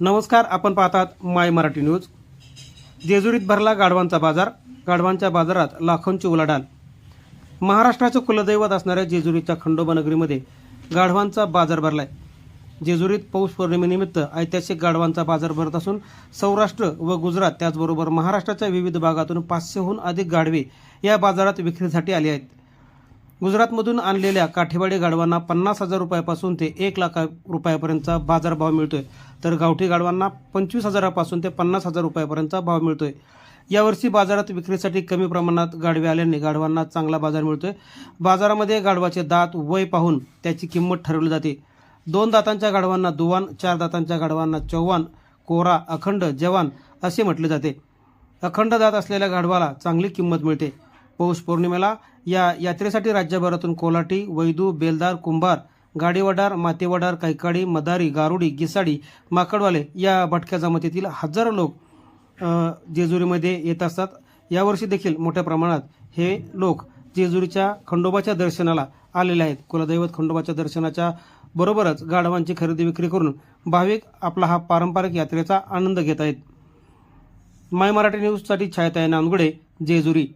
नमस्कार आपण पाहतात माय मराठी न्यूज. जेजुरीत भरला गाढवांचा बाजार. गाढवांच्या बाजारात लाखोंची उलाढाल. महाराष्ट्राचं कुलदैवत असणाऱ्या जेजुरीच्या खंडोबा नगरीमध्ये गाढवांचा बाजार भरलाय. जेजुरीत पौष पौर्णिमेनिमित्त ऐतिहासिक गाढवांचा बाजार भरत असून सौराष्ट्र व गुजरात त्याचबरोबर महाराष्ट्राच्या विविध भागातून पाचशेहून अधिक गाढवे या बाजारात विक्रीसाठी आले आहेत. गुजरातमधून आणलेल्या काठेवाडी गाढवांना पन्नास हजार रुपयापासून ते एक लाख रुपयापर्यंतचा बाजारभाव मिळतोय. तर गावठी गाढवांना पंचवीस हजारापासून ते पन्नास हजार रुपयापर्यंतचा भाव मिळतोय. यावर्षी बाजारात विक्रीसाठी कमी प्रमाणात गाढवे आल्याने गाढवांना चांगला बाजार मिळतोय. बाजारामध्ये गाढवाचे दात वय पाहून त्याची किंमत ठरवली जाते. दोन दातांच्या गाढवांना दुवान चार दातांच्या गाढवांना चौवान कोरा अखंड जवान असे म्हटले जाते. अखंड दात असलेल्या गाढवाला चांगली किंमत मिळते. पौष पौर्णिमेला या यात्रेसाठी राज्यभरातून कोलाटी वैदू बेलदार कुंभार गाडीवडार मातेवडार कैकाडी मदारी गारुडी गिसाडी माकडवाले या भटक्या जमातीतील हजारो लोक जेजुरीमध्ये येत असतात. यावर्षी देखील मोठ्या प्रमाणात हे लोक जेजुरीच्या खंडोबाच्या दर्शनाला आलेले आहेत. कुलदैवत खंडोबाच्या दर्शनाच्या बरोबरच गाढवांची खरेदी विक्री करून भाविक आपला हा पारंपरिक यात्रेचा आनंद घेत आहेत. माय मराठी न्यूजसाठी छायताय नांदगुडे जेजुरी.